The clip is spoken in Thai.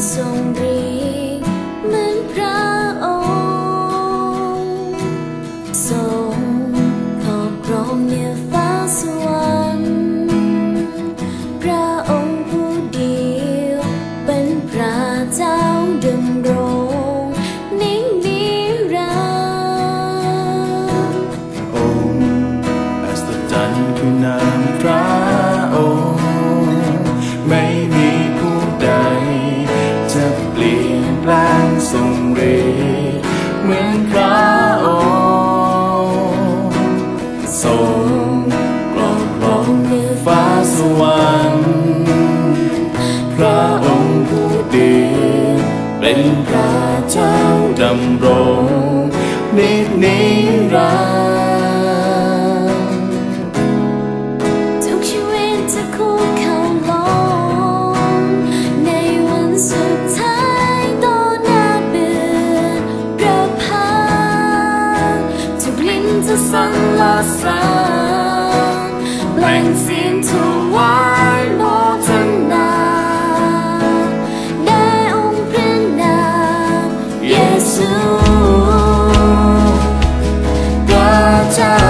sông riêng เป็นพระเจ้าดำรงนิดนิรันดร์ทุกชีวิตจะคู่คำลงในวันสุดท้ายต่อหน้าเบื่อประพันทุกลิ้นจะสั่นละสั่นแปลงเสียงกวัน tchau.